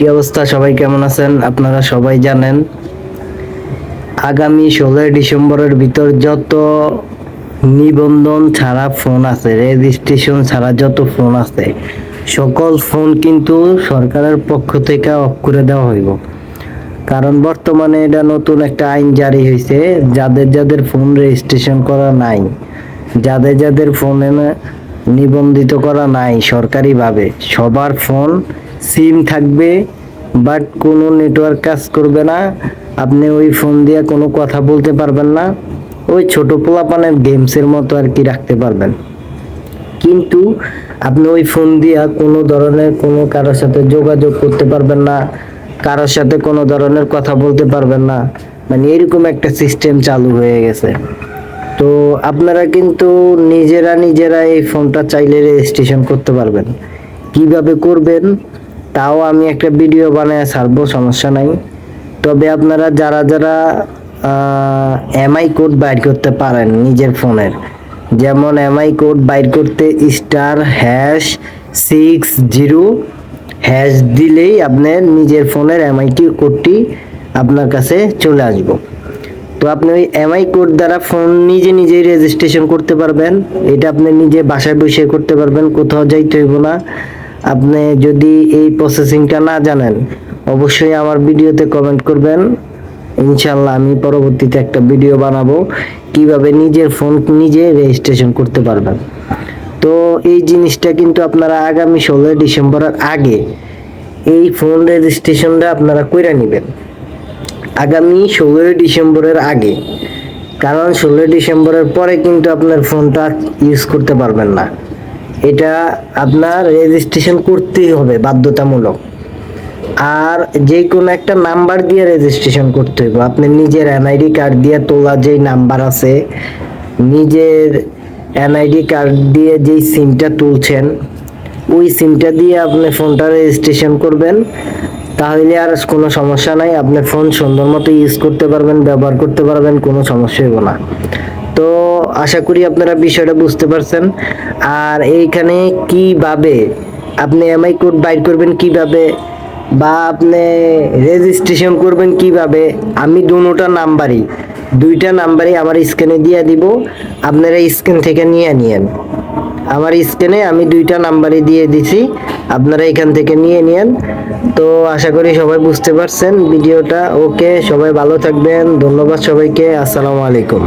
কি অবস্থা? সবাই কেমন আছেন? আপনারা সবাই জানেন। আগামী ষোলোই ডিসেম্বরের ভিতর যত নিবন্ধন ছাড়া ফোন আছে রেজিস্ট্রেশন ছাড়া যত ফোন আছে, সকল ফোন কিন্তু সরকারের পক্ষ থেকে অফ করে দেওয়া হইব। কারণ বর্তমানে এটা নতুন একটা আইন জারি হয়েছে যাদের যাদের ফোন রেজিস্ট্রেশন করা নাই, যাদের যাদের ফোনে নিবন্ধিত করা নাই সরকারিভাবে, সবার ফোন সিম থাকবে বাট কোনো নেটওয়ার্ক কাজ করবে না। আপনি ওই ফোন দিয়ে কোনো কথা বলতে পারবেন না। ওই ছোট পোলাপানের গেমসের মতো আর কি রাখতে পারবেন। কিন্তু আপনি ওই ফোন দিয়া কোনো ধরনের কোনো কারোর সাথে যোগাযোগ করতে পারবেন না, কারোর সাথে কোনো ধরনের কথা বলতে পারবেন না। মানে এরকম একটা সিস্টেম চালু হয়ে গেছে। তো আপনারা কিন্তু নিজেরা নিজেরা এই ফোনটা চাইলে রেজিস্ট্রেশন করতে পারবেন। কীভাবে করবেন? তাও আমি একটা ভিডিও বানায় ছাড়বো, সমস্যা নাই। তবে আপনারা যারা যারা এমআই কোড বাইর করতে পারেন নিজের ফোনের, যেমন এমআই কোড বাইর করতে star hash six zero hash দিলেই আপনার নিজের ফোনের এমআইটি কোডটি আপনার কাছে চলে আসব। তো আপনি ওই এমআই কোড দ্বারা ফোন নিজে নিজেই রেজিস্ট্রেশন করতে পারবেন। এটা আপনি নিজে বাসায় বসে করতে পারবেন, কোথাও যাইতে হইব না। আপনি যদি এই প্রসেসিংটা না জানেন, অবশ্যই আমার ভিডিওতে কমেন্ট করবেন। ইনশাল্লাহ আমি পরবর্তীতে একটা ভিডিও বানাবো, কীভাবে নিজের ফোন নিজে রেজিস্ট্রেশন করতে পারবেন। তো এই জিনিসটা কিন্তু আপনারা আগামী ষোলোই ডিসেম্বরের আগে এই ফোন রেজিস্ট্রেশনটা আপনারা কইরা নেবেন। আগামী ষোলোই ডিসেম্বরের আগে। কারণ ষোলোই ডিসেম্বরের পরে কিন্তু আপনার ফোনটা ইউজ করতে পারবেন না। এটা আপনার রেজিস্ট্রেশন করতেই হবে, বাধ্যতামূলক। আর যে কোনো একটা নাম্বার দিয়ে রেজিস্ট্রেশন করতে হবে আপনি নিজের এনআইডি কার্ড দিয়ে তোলা যেই নাম্বার আছে, নিজের এনআইডি কার্ড দিয়ে যেই সিমটা তুলছেন, ওই সিমটা দিয়ে আপনি ফোনটা রেজিস্ট্রেশন করবেন। তাহলে আর কোনো সমস্যা নাই, আপনি ফোন সুন্দর মতো ইউজ করতে পারবেন, ব্যবহার করতে পারবেন, কোনো সমস্যা হবে না। তো আশা করি আপনারা বিষয়টা বুঝতে পারছেন। আর এইখানে কীভাবে আপনি এমআই কোড বাইর করবেন কীভাবে বা আপনি রেজিস্ট্রেশন করবেন কীভাবে, আমি দুটোটা নাম্বারই, দুইটা নাম্বারই আমার স্ক্যানে দিয়ে দিব। আপনারা স্ক্যান থেকে নিয়ে নিয়েন। আমার স্ক্যানে আমি দুইটা নাম্বারই দিয়ে দিছি, আপনারা এখান থেকে নিয়ে নিয়েন। তো আশা করি সবাই বুঝতে পারছেন ভিডিওটা। ওকে, সবাই ভালো থাকবেন। ধন্যবাদ সবাইকে। আসসালামু আলাইকুম।